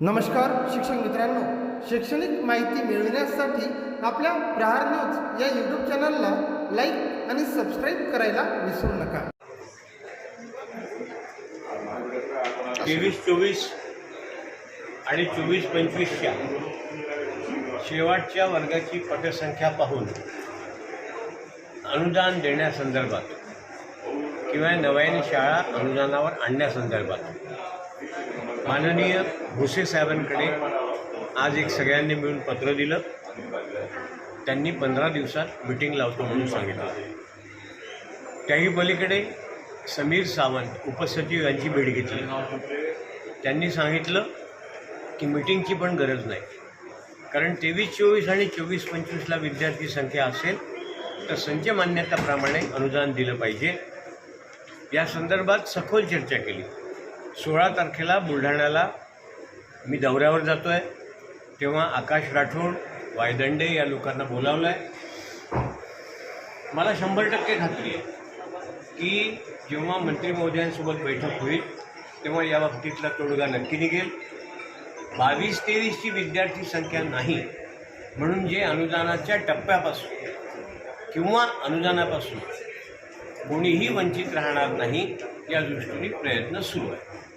नमस्कार शिक्षक मित्रांनो. शैक्षणिक माहिती मिळविण्यासाठी आपल्या प्रहार न्यूज या यूट्यूब चॅनलला लाईक आणि सबस्क्राईब करायला विसरू नका. तेवीस चोवीस आणि चोवीस पंचवीसच्या शेवटच्या वर्गाची पटसंख्या पाहून अनुदान देण्यासंदर्भात किंवा नव्याने शाळा अनुदानावर आणण्यासंदर्भात माननीय भुसे साहेबांकडे आज एक सगळ्यांनी मिळून पत्र दिलं. त्यांनी पंधरा दिवसात मिटिंग लावतो म्हणून सांगितलं. त्याही पलीकडे समीर सावंत उपसचिव यांची भेट घेतली. त्यांनी सांगितलं की मिटिंगची पण गरज नाही. कारण तेवीस चोवीस आणि चोवीस पंचवीसला विद्यार्थी संख्या असेल तर संच मान्यताप्रमाणे अनुदान दिलं पाहिजे. या संदर्भात सखोल चर्चा केली. सोळा तारखेला बुलढाण्याला मी दौऱ्यावर जातो आहे तेव्हा आकाश राठोड वायदंडे या लोकांना बोलावलं आहे मला शंभर टक्के खात्री आहे की जेव्हा मंत्री महोदयांसोबत बैठक होईल तेव्हा या बाबतीतला तोडगा नक्की निघेल. बावीस तेवीसची विद्यार्थी संख्या नाही म्हणून जे अनुदानाच्या टप्प्यापासून किंवा अनुदानापासून कोणीही वंचित राहणार नाही या दृष्टीने प्रयत्न सुरू आहे.